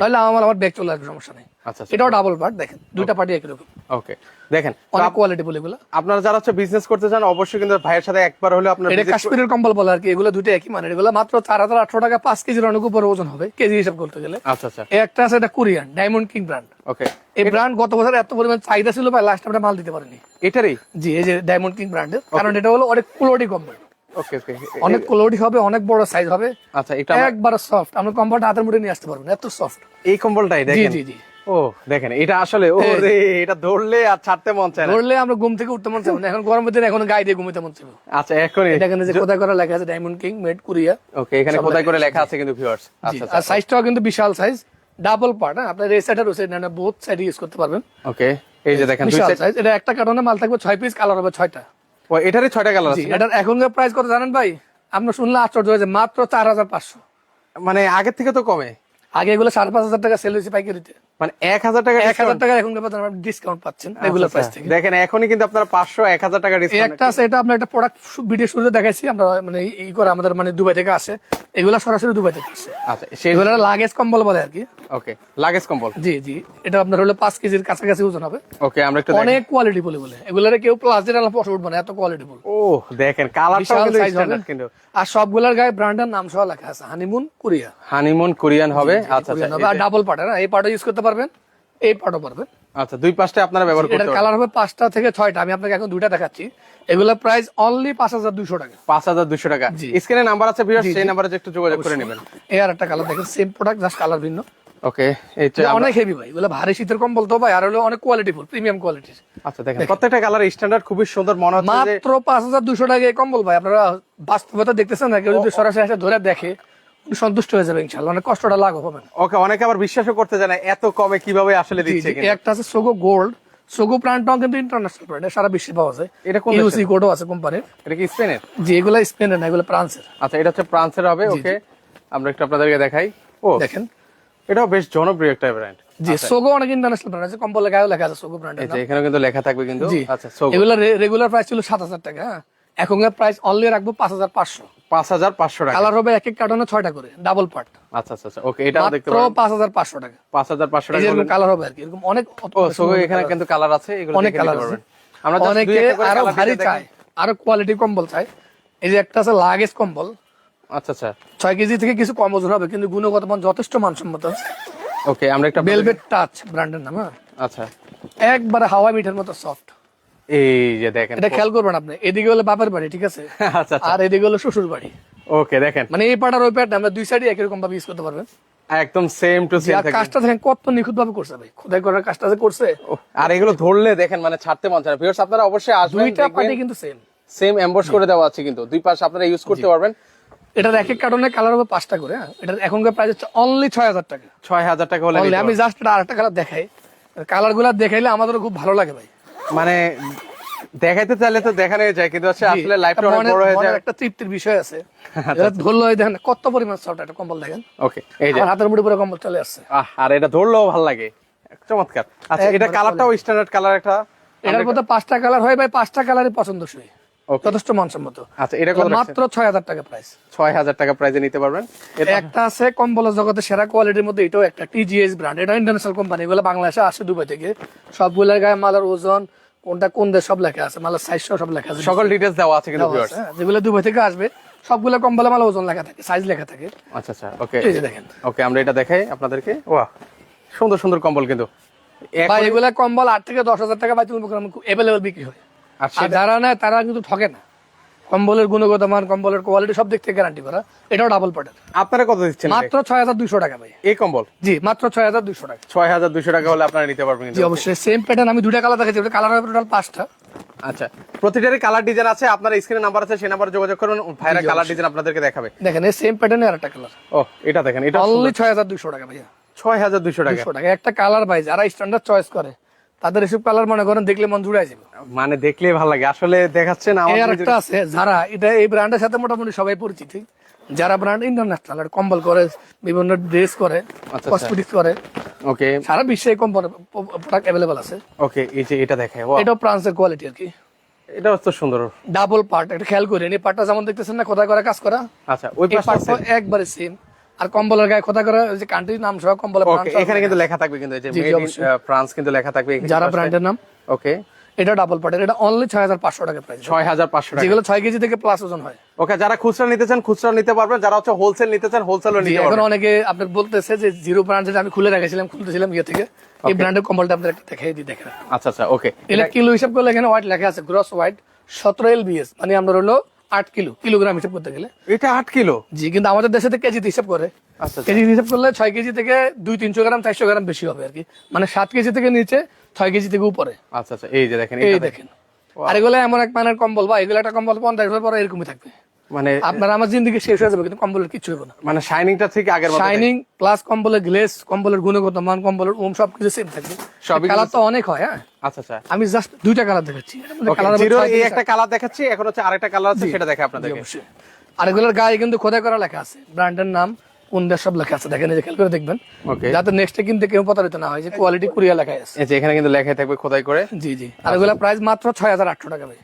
তাহলে আমার আমার ব্যাগ চলে আসবে সমস্যা নেই। আচ্ছা আচ্ছা। এটাও ডাবল পার্ট দেখেন দুইটা পার্টি একই রকম। ওকে দেখেন অনেক কোয়ালিটি বলে এগুলো। আপনারা যারা হচ্ছে বিজনেস করতে চান অবশ্যই কিন্তু ভাইয়ের সাথে একবার হলে আপনার এটা কাশ্মীরের কম্বল বলে আর কি এগুলো দুটো একই মানে এগুলো মাত্র চার হাজার আটশো টাকা পাঁচ কেজির অনেক উপর ওজন হবে কেজি হিসাব করতে গেলে। আচ্ছা আচ্ছা। একটা আছে এটা Korean diamond king brand okay এই ব্র্যান্ড গত বছর এত পরিমাণ চাহিদা ছিল ভাই লাস্ট আমরা মাল দিতে পারিনি। এটারই? জি এই যে ডায়মন্ড কিং ব্র্যান্ডের কারণ এটা হলো অনেক কোয়ালিটি কম্বল। ওকে ওকে অনেক কোয়ালিটি হবে অনেক বড় সাইজ হবে। আচ্ছা এটা একবার সফট আমরা কম্বলটা হাতের মুঠে নিয়ে আসতে পারবেন এত সফট এই কম্বলটাই জি জি জি। ও দেখেন এটা আসলে এটা ধরলে আর ছাড়তে মন চায় ধরলে আমরা ঘুম থেকে উঠতে মন চাইব না। এখন গরমের দিনে এখন গায়ে দিয়ে ঘুমিতে মন চাইব। আচ্ছা এখনই। এটা এখানে যে কোথায় করা লেখা আছে diamond king made Korea okay এখানে কোথায় করে লেখা আছে। কিন্তু ভিউয়ার্স আচ্ছা আর সাইজটাও কিন্তু বিশাল সাইজ ডাবল পার্ট হ্যাঁ? আপনার এই সাইড আর ওই সাইড না বোথ সাইড ইউজ করতে পারবেন। ওকে এই যে দেখেন দুই সাইজ এটা একটা কার্টনে মাল থাকবে ছয় পিস কালার হবে ছয়টা। ও এটারই ছয়টা কালার আছে এটার এখনকার প্রাইস কত জানেন ভাই? আমরা শুনলে আশ্চর্য হয়েছে মাত্র চার হাজার পাঁচশো। মানে আগের থেকে তো কমে। আগে এগুলো সাড়ে পাঁচ হাজার টাকা সেল হয়েছে পাইকারিতে। মানে এক হাজার টাকা এক হাজার? টাকা বাজারে ডিসকাউন্ট পাচ্ছেন রেগুলার প্রাইস থেকে। দেখেন এখনই কিন্তু আপনারা পাঁচশো এক হাজার টাকা ডিসকাউন্ট একটা আছে এটা আপনার একটা প্রোডাক্ট ভিডিও শুরুতে দেখাইছি আমরা মানে ই করে আমাদের মানে দুবাই থেকে আসে। এগুলা সরাসরি দুবাই থেকে আসে। আচ্ছা সেই এগুলো লাগেজ কম্বল বলে আর কি। ওকে লাগেজ কম্বল। জি জি এটা আপনার হলো পাঁচ কেজির কাছাকাছি ওজন হবে। ওকে আমরা একটু অনেক কোয়ালিটি বলে বলে। এগুলোর কেউ প্লাস্টিক আলা পশে উঠবে না এত কোয়ালিটি বল। ও দেখেন কালারটাও কিন্তু স্ট্যান্ডার্ড কিন্তু। আর সবগুলোর গায়ে ব্র্যান্ডের নাম সহ লেখা আছে হানিমুন কোরিয়া হানিমুন কোরিয়ান হবে। আচ্ছা আচ্ছা ডাবল পার্ট না এই পার্টও ইউজ করতে পারবেন এই পার্টও পারবেন। আচ্ছা দুই পাঁচটা আপনারা ব্যবহার করতে পারবেন। কালার হবে পাঁচটা থেকে ছয়টা আমি আপনাকে এখন দুইটা দেখাচ্ছি। এগুলোর প্রাইস অনলি পাঁচ হাজার দুশো টাকা। পাঁচ হাজার দুশো টাকা। স্ক্রিনে নাম্বার আছে ভিউয়ার্স সেই নাম্বারে একটু যোগাযোগ করে নেবেন। এই আর একটা কালার দেখেন সেম প্রোডাক্ট জাস্ট কালার ভিন্ন। ওকে এই এটা অনেক হেভি ভাই এগুলো ভারী শীতের কম বলতে ভাই আর হলো অনেক কোয়ালিটি ফুল প্রিমিয়াম কোয়ালিটির আচ্ছা দেখেন প্রত্যেকটা কালার স্ট্যান্ডার্ড খুবই সুন্দর মনে হচ্ছে মাত্র পাঁচ হাজার দুশো টাকা এই কম্বল ভাই আপনারা বাস্তবতা দেখতেছেন না কেউ যদি সরাসরি এসে ধরে দেখে। সন্তুষ্ট হয়ে যাবে ইনশাল্লাহ অনেক কষ্টটা লাঘব হবে না। ওকে অনেকে আবার বিশ্বাসও করতে জানে এত কমে কীভাবে আসলে দিচ্ছে একটা আছে সোগো গোল্ড সোগো প্রান্টটাও কিন্তু ইন্টারন্যাশনাল ব্র্যান্ড সারা বিশ্বে পাওয়া যায়। এটা কোন ইউসি কোডও আছে কোম্পানির এটা কি স্পেনের? যে এগুলো স্পেনের না এগুলো ফ্রান্সের। আচ্ছা এটা হচ্ছে ফ্রান্সের হবে ওকে। আমরা একটু আপনাদেরকে দেখাই। ও দেখেন। এটাও বেশ জনপ্রিয় একটা ব্র্যান্ড জি সোগো অনেক ইন্টারন্যাশনাল ব্র্যান্ড আছে কম্বলের গায়েও লেখা আছে সোগো যে এখানেও কিন্তু লেখা থাকবে কিন্তু। আচ্ছা সো এগুলো রেগুলার প্রাইস ছিল সাত হাজার টাকা হ্যাঁ। এখনকার প্রাইস অনলি রাখব পাঁচ হাজার পাঁচশো। পাঁচ হাজার পাঁচশো টাকা। কালার হবে এক এক কার্টনে ছয়টা করে ডাবল পার্ট আচ্ছা আচ্ছা আচ্ছা ওকে এটা দেখতে পারেন। পাঁচ হাজার পাঁচশো টাকা। পাঁচ হাজার পাঁচশো টাকা বললেন। কালার হবে আর কি এরকম অনেক এখানে কিন্তু কালার আছে এগুলো অনেক কালার আছে। আমরা অনেকে আরও ভারী চায় আরও কোয়ালিটি কম্বল চাই এই যে একটা আছে লাগেজ কম্বল। আচ্ছা আচ্ছা। ছয় কেজি থেকে কিছু কম ওজন হবে কিন্তু গুণগত মান যথেষ্ট মানসম্মত। ওকে আমরা একটা ভেলভেট টাচ ব্র্যান্ডের নাম হ্যাঁ। আচ্ছা। একবারে হাওয়া মিঠার মতো সফট এই যে দেখেন এটা খেয়াল করবেন আপনি এদিকে হলো বাপের বাড়ি ঠিক আছে? [laughs] আচ্ছা আচ্ছা। আর এদিকে হলো শ্বশুর বাড়ি। ওকে দেখেন। মানে এই পাটার ওই পাট আমরা দুই সাইডে একই রকম ভাবে ইউজ করতে পারবেন। একদম সেম টু সেম আর কাজটা দেখেন কত নিখুঁত ভাবে করছে ভাই। খোদাই করার কাজটা যে করছে। আর এগুলো ধরলে দেখেন মানে ছাড়তে মন চায় না। ভিউয়ার্স আপনারা অবশ্যই আসবেন দুইটা পার্টি কিন্তু সেম সেম এমবস করে দেওয়া আছে কিন্তু। দুই পাশে আপনারা ইউজ করতে পারবেন। এটার এক এক কার্টনের কালার হবে পাঁচটা করে হ্যাঁ? এটার এখনকার প্রাইস হচ্ছে অনলি ছয় হাজার টাকা। ছয় হাজার টাকা হলে আমি জাস্ট এটা আরেকটা কালার দেখাই। কালারগুলা দেখাইলে আমাদেরও খুব ভালো লাগে ভাই। মানে দেখাইতে চাইলে তো দেখানো যায় কিন্তু আসলে লাইফটা অনেক বড় হয়ে যায়। একটা তৃপ্তির বিষয় আছে। [laughs] এটা ধরলো এই দেখেন কত পরিমাণ সফট একটা কম্বল দেখেন। ওকে এই যে। হাতের মুড়ি পুরো কম্বল চলে আসছে। আর এটা ধরলেও ভালো লাগে। চমৎকার। আচ্ছা এটা কালারটাও স্ট্যান্ডার্ড কালার একটা? এটার মধ্যে পাঁচটা কালার হয় ভাই পাঁচটা কালারই পছন্দসই. যথেষ্ট মানসম্মত। আচ্ছা এটা মাত্র ছয় হাজার টাকা প্রাইস ছয় হাজার টাকা প্রাইজে নিতে পারবেন। একটা আছে কম্বলের জগতে সেরা কোয়ালিটির মধ্যে এটাও একটা টিজিএস ব্র্যান্ড এটা ইন্টারন্যাশনাল কোম্পানি এগুলো বাংলাদেশে আসে দুবাই থেকে। সবগুলোর গায়ে মালের ওজন কোনটা কোন দেশ সব লেখা আছে মালের সাইজ সব লেখা আছে। সকল ডিটেলস দেওয়া আছে কিন্তু হ্যাঁ। যেগুলো দুবাই থেকে আসবে সবগুলো কম্বলে মাল ওজন লেখা থাকে সাইজ লেখা থাকে। আচ্ছা আচ্ছা ওকে এই যে দেখেন। ওকে আমরা এটা দেখাই আপনাদেরকে। ওয়া সুন্দর সুন্দর কম্বল কিন্তু। এগুলা কম্বল আট থেকে দশ হাজার টাকা বাইতুল অ্যাভেলেবল বিক্রি হয়। আর যারা নেয় তারা কিন্তু ঠকে না। কম্বলের গুণগত মান কম্বলের কোয়ালিটি সব দিক থেকে গ্যারান্টি করা। এটাও ডাবল আপনারা কত দিচ্ছেন মাত্র ছয় হাজার দুশো টাকা ভাই। এই কম্বল? জি মাত্র ছয় হাজার দুশো টাকা। ছয় হাজার দুশো টাকা হলে আপনারা নিতে পারবেন জি অবশ্যই। সেম প্যাটার্ন আমি দুটা কালার দেখাচ্ছি। কালার হবে টোটাল পাঁচটা। আচ্ছা প্রতিটারই কালার ডিজাইন আছে আপনার স্ক্রিনে নাম্বার আছে সেই নাম্বারে যোগাযোগ করুন। ভাইরা কালার ডিজাইন আপনাদেরকে দেখাবে। দেখেন এই সেম প্যাটার্নে আর একটা কালার ও এটা দেখেন এটা অনলি ছয় হাজার দুশো টাকা ভাইয়া। ছয় হাজার দুশো টাকা টাকা। একটা কালার ভাই যারা স্ট্যান্ডার্ড চয়েস করে তাদের এসব কালার মনে করেন দেখলে মন জুড়ে যাবে। মানে দেখলেই ভালো লাগে। আসলে দেখাচ্ছেন আমার একটা আছে যারা এটা এই ব্র্যান্ডের সাথে মোটামুটি সবাই পরিচিত। যারা ব্র্যান্ড ইন্টারন্যাশনাল আর কম্বল করে বিভিন্ন ড্রেস করে আচ্ছা। কসমেটিক্স করে ওকে সারা বিশ্বে কম্বল প্রোডাক্ট অ্যাভেলেবল আছে। ওকে এই যে এটা দেখে ও এটাও ফ্রান্সের কোয়ালিটি আর কি। এটা তো সুন্দর। ডাবল পার্ট এটা খেয়াল করেন এই পার্টটা যেমন দেখতেছেন না কোথায় করে কাজ করা? আচ্ছা ওই পার্টটা একবারে সেম আর কম্বলের গায়ে কোথায় করে যে কান্ট্রির নাম সহ কম্বলের এখানে কিন্তু লেখা থাকবে কিন্তু। ফ্রান্স কিন্তু লেখা থাকবে যারা ব্র্যান্ডের নাম ওকে এটা ডাবল পার্টের এটা অনলি ছয় হাজার পাঁচশো টাকা প্রাইস ছয় হাজার পাঁচশো টাকা। যেগুলো ছয় কেজি থেকে প্লাস ওজন হয়। ওকে যারা খুচরা নিতে চান খুচরা নিতে পারবেন যারা হচ্ছে হোলসেল নিতে চান হোলসেলও নিতে এখন অনেকে আপনার বলতেছে যে জিরো ব্র্যান্ড যেটা আমি খুলে রেখেছিলাম খুলতেছিলাম ইয়ে থেকে। এই ব্র্যান্ডের কম্বলটা আপনার একটা দেখাই দিই দেখেন। আচ্ছা আচ্ছা ওকে এটা কিলো হিসাব করলে এখানে হোয়াইট লেখা আছে গ্রস হোয়াইট সতেরো এল বিএস মানে আমরা হলো আট কিলো কিলোগ্রাম হিসাব করতে গেলে। এটা আট কিলো? জি কিন্তু আমাদের দেশে তো কেজিতে হিসাব করে। আচ্ছা কেজি হিসাব করলে ছয় কেজি থেকে দুই তিনশো গ্রাম চারশো গ্রাম বেশি হবে আর কি। মানে সাত কেজি থেকে নিচে ছয় কেজি থেকে উপরে। আচ্ছা আচ্ছা এই যে দেখেন এই দেখেন। আর এগুলো এমন এক মানের কম্বল বা এগুলো একটা কম্বল পঞ্চাশ বছর পরে এরকমই থাকবে। মানে আপনার আমার জিন্দিগি শেষ হয়ে যাবে কিন্তু কম্বলের কিছু হবে না। মানে শাইনিংটা থেকে আগের শাইনিং প্লাস কম্বলের গ্লেস কম্বলের গুণগত মান কম্বলের ওম সবকিছু সেম থাকবে। কালার তো অনেক হয় হ্যাঁ? আচ্ছা আচ্ছা। আমি জাস্ট দুইটা কালার দেখাচ্ছি। এই একটা কালার দেখাচ্ছি এখন হচ্ছে আরেকটা কালার আছে সেটা দেখে আপনাদেরকে। অবশ্যই। আর এগুলোর গায়ে কিন্তু খোদাই করা লেখা আছে। ব্র্যান্ডের নাম কোন দেশ সব লেখা আছে। দেখেন খেয়াল করে দেখবেন। যাতে নেক্সটে কিনতে কেউ প্রতারিত না হয় যে কোয়ালিটি কুরিয়া লেখা আছে। এই যে এখানে কিন্তু লেখাই থাকবে খোদাই করে। জি জি। আর এগুলো প্রাইস মাত্র টাকা ভাই।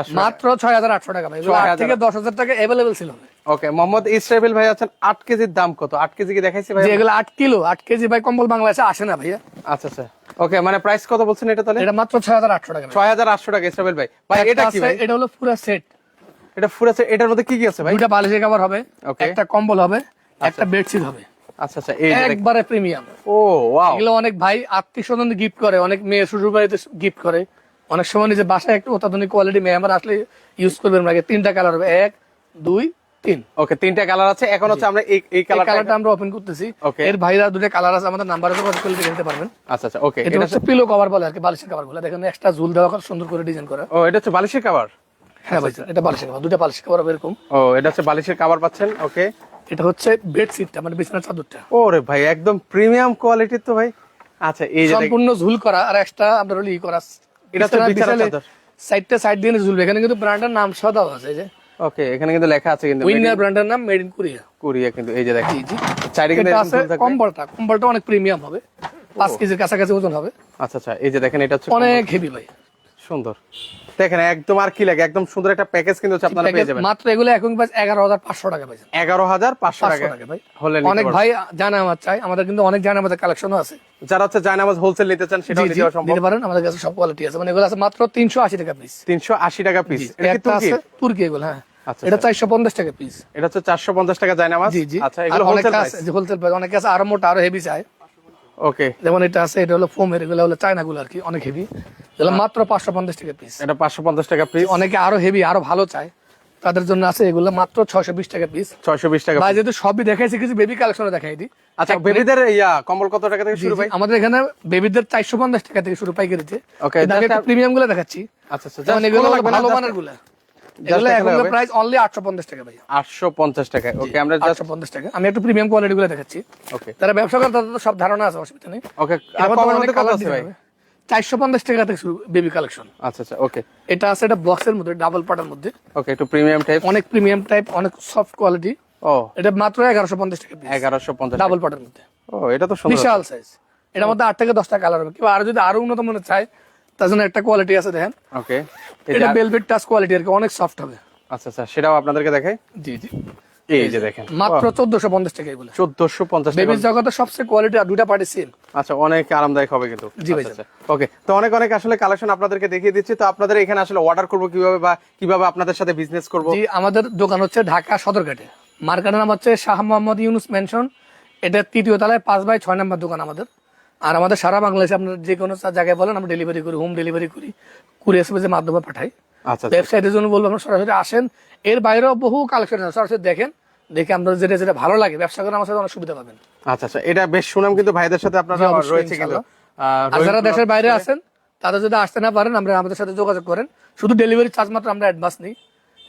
আটশো মাত্র ছয় হাজার আটশো টাকা ভাই। এগুলো আট 6,800 থেকে দশ হাজার টাকা অ্যাভেলেবেল ছিল ওকে মোহাম্মদ ইসরাফিল ভাই আছেন আট কেজির দাম কত? আট কেজি কি দেখাইছি ভাই? যে এগুলো আট কিলো। কেজি ভাই কম্বল বাংলাদেশে আসে না ভাইয়া। আচ্ছা আচ্ছা। ওকে মানে প্রাইস কত বলছেন এটা তাহলে? এটা মাত্র ছয় হাজার আটশো টাকা। ভাই। ছয় হাজার আটশো টাকা ইসরাফিল ভাই। ভাই এটা কি ভাই? এটা হলো পুরো সেট এটা ফুল আছে এটার মধ্যে কি কি আছে ভাই? দুইটা বালিশের কভার হবে. একটা কম্বল হবে একটা বেডশিট হবে। আচ্ছা আচ্ছা এই একবারে প্রিমিয়াম ও ওয়াও এগুলো অনেক ভাই আত্মীয় স্বজন গিফট করে অনেক মেয়ে শ্বশুর বাড়িতে গিফট করে। অনেক সময় নিজে বাসায় একটা অত্যাধুনিক কোয়ালিটি মেয়ে আমার আসলে ইউজ করবেন আগে। তিনটা কালার হবে এক দুই তিন। ওকে তিনটা কালার আছে। এখন হচ্ছে আমরা এই এই এই কালারটা কালারটা আমরা ওপেন করতেছি। এর ভাইরা দুটো কালার আছে আমাদের নাম্বারে যোগাযোগ করলে দেখে নিতে পারবেন। আচ্ছা আচ্ছা ওকে এটা এটা হচ্ছে পিলো কভার বলে আর কি বালিশের কভার বলে। দেখেন এক্সট্রা ঝুল দেওয়া করে সুন্দর করে ডিজাইন করা। ও এটা হচ্ছে বালিশের কাভার হ্যাঁ ভাই এটা বালিশের কভার দুটো বালিশের কভার এরকম। ও এটা হচ্ছে বালিশের কাভার পাচ্ছেন ওকে এটা হচ্ছে বেডশিটটা মানে বিছানার চাদরটা। ওরে ভাই একদম প্রিমিয়াম কোয়ালিটির তো ভাই। আচ্ছা এই সম্পূর্ণ ঝুল করা আর এক্সট্রা আপনার হলো ই করা। এটা হচ্ছে বিছানার চাদর। সাইডটা সাইড দিয়ে ঝুলবে এখানে কিন্তু ব্র্যান্ডের নাম সহ দেওয়া আছে যে। ওকে এখানে কিন্তু লেখা আছে কিন্তু উইনার ব্র্যান্ডের নাম মেড ইন কোরিয়া কোরিয়া কিন্তু এই যে দেখেন। জি চারিদিকে আছে কম্বলটা। কম্বলটা অনেক প্রিমিয়াম হবে। পাঁচ কেজির কাছাকাছি ওজন হবে। আচ্ছা আচ্ছা এই যে দেখেন এটা হচ্ছে অনেক হেভি ভাই। সুন্দর। দেখেন একদম আর কি লাগে একদম সুন্দর একটা প্যাকেজ কিন্তু হচ্ছে আপনারা পেয়ে যাবেন। মাত্র এগুলো এখন পাঁচ এগারো হাজার পাঁচশো টাকা পাইছেন এগারো হাজার পাঁচশো টাকা। ভাই। হলে অনেক ভাই চাই আমাদের কিন্তু অনেক কালেকশনও আছে। যারা হচ্ছে জায়নামাজ হোলসেল নিতে চান সেটাও জি, নিতে সম্ভব। দিতে পারেন আমাদের কাছে সব কোয়ালিটি আছে। মানে এগুলো আছে মাত্র তিনশো আশি টাকা পিস তিনশো আশি টাকা পিস এটা তুর্কি আছে তুর্কি এগুলো হ্যাঁ। আচ্ছা, এটা চারশো পঞ্চাশ টাকা পিস এটা হচ্ছে চারশো পঞ্চাশ টাকা জায়নামাজ? আচ্ছা এগুলো হোলসেল প্রাইস হোলসেল প্রাইস অনেকে আছে আরও মোটা আরও হেভি চাই ওকে যেমন এটা আছে এটা হলো ফোমের এগুলো হলো আর কি অনেক হেভি এগুলো মাত্র পাঁচশো পঞ্চাশ টাকা পিস এটা পাঁচশো পঞ্চাশ টাকা পিস অনেকে আরও হেভি আরও ভালো চায়। তাদের জন্য আছে এগুলো মাত্র ছয়শো বিশ টাকা পিস ছয়শো বিশ টাকা ভাই যেহেতু সবই দেখাইছি কিছু বেবি কালেকশনে দেখাই দিই আচ্ছা বেবিদের ইয়া কম্বল কত টাকা থেকে শুরু ভাই? আমাদের এখানে বেবিদের চারশো পঞ্চাশ টাকা থেকে শুরু পাইকারিতে। Just- প্রিমিয়ামগুলো দেখাচ্ছি। আচ্ছা আচ্ছা যেমন এগুলো ভালো মানেরগুলা। এগুলো প্রাইস অনলি টাকা ভাই আটশো পঞ্চাশ টাকা ওকে আমরা জাস্ট আটশো পঞ্চাশ টাকা। আমি একটু প্রিমিয়াম কোয়ালিটি গুলো দেখাচ্ছি। ওকে যারা ব্যবসা করে তাদের তো সব ধারণা আছে অসুবিধা নেই। ওকে এর মধ্যে কমের অনেক মধ্যে কত আছে ভাই। হবে। চারশো পঞ্চাশ টাকা থেকে শুরু বেবি কালেকশন আচ্ছা আচ্ছা ওকে এটা আছে এটা বক্সের মধ্যে ডাবল পাটার মধ্যে। ওকে একটু প্রিমিয়াম টাইপ অনেক প্রিমিয়াম টাইপ অনেক সফট কোয়ালিটি ও। এটা মাত্র এগারোশো পঞ্চাশ টাকা এগারোশো পঞ্চাশ ডাবল পাটার মধ্যে। ও এটা তো সুন্দর। বিশাল সাইজ এটার মধ্যে আট থেকে দশটা কালার হবে। আর যদি আরও উন্নত মনে চায় তার জন্য একটা কোয়ালিটি আছে দেখেন। ওকে এটা বেলভেট টাচ কোয়ালিটি আর কি অনেক সফট হবে। আচ্ছা আচ্ছা সেটাও আপনাদেরকে দেখাই? জি জি। এই যে দেখেন। মাত্র চোদ্দশো পঞ্চাশ টাকা এগুলো। সবচেয়ে কোয়ালিটি আর দুইটা পার্টি সেম আচ্ছা অনেক আরামদায়ক হবে কিন্তু। জি ভাই ওকে তো অনেক অনেক আসলে কালেকশন আপনাদেরকে দেখিয়ে দিচ্ছি। তো আপনাদের এখানে আসলে অর্ডার করব কীভাবে বা কীভাবে আপনাদের সাথে বিজনেস করব? জি আমাদের দোকান হচ্ছে ঢাকা সদরঘাটে। মার্কেটের নাম হচ্ছে শাহ মোহাম্মদ ইউনুস মেনশন এটা তৃতীয় তলায় পাঁচ বাই ছয় নম্বর দোকান আমাদের। আর আমাদের সারা বাংলাদেশে আপনার যে কোনো জায়গায় বলেন আমরা ডেলিভারি করি হোম ডেলিভারি করি কুরিয়ার সার্ভিসের মাধ্যমে পাঠাই। আচ্ছা, আচ্ছা। ওয়েবসাইটের জন্য বলব আপনারা সরাসরি আসেন। এর বাইরেও বহু কালেকশন আছে সরাসরি দেখেন দেখে যেটা যেটা ভালো লাগে ব্যবসা করে আমার সাথে অনেক সুবিধা পাবেন। আচ্ছা আচ্ছা এটা বেশ সুনাম কিন্তু ভাইদের সাথে আপনারা রয়েছে কিন্তু। আর যারা দেশের বাইরে আছেন তারা যদি আসতে না পারেন আমরা আমাদের সাথে যোগাযোগ করেন। শুধু ডেলিভারি চার্জ মাত্র আমরা অ্যাডভান্স নিই।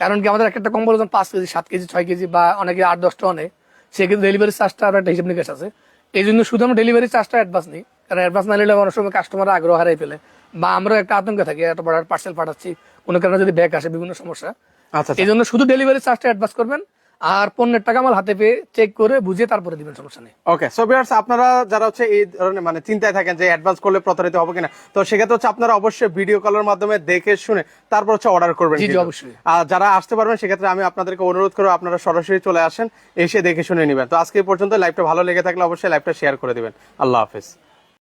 কারণ কি আমাদের একটা কম্বল ওজন পাঁচ কেজি সাত কেজি ছয় কেজি বা অনেকে আট দশটা অনেক সেক্ষেত্রে ডেলিভারি চার্জটা আমরা একটা হিসাব নিকাশ আছে। এই জন্য শুধু আমরা ডেলিভারি চার্জটা অ্যাডভান্স নিই। কারণ অ্যাডভান্স না নিলে অনেক সময় কাস্টমার আগ্রহ হারাই ফেলে। বা আমরা একটা আতঙ্কে থাকি এত বড় পার্সেল পাঠাচ্ছি। কোনো কারণে যদি ব্যাগ আসে বিভিন্ন সমস্যা। আচ্ছা আচ্ছা। এই জন্য শুধু ডেলিভারি চার্জটা অ্যাডভান্স করবেন। আর পণ্যের টাকা আমার হাতে পেয়ে চেক করে বুঝে তারপরে দিবেন সমস্যা নেই। ওকে সো ভিউয়ার্স আপনারা যারা হচ্ছে এই ধরনের মানে চিন্তায় থাকেন যে অ্যাডভান্স করলে প্রতারিত হবে কিনা তো সেক্ষেত্রে হচ্ছে আপনারা অবশ্যই ভিডিও কলের মাধ্যমে দেখে শুনে তারপর হচ্ছে অর্ডার করবেন জি, জি, অবশ্যই। আর যারা আসতে পারবেন সেক্ষেত্রে আমি আপনাদেরকে অনুরোধ করব আপনারা সরাসরি চলে আসেন এসে দেখে শুনে নেবেন। তো আজকে পর্যন্ত লাইভটা ভালো লেগে থাকলে অবশ্যই লাইভটা শেয়ার করে দিবেন। আল্লাহ হাফেজ।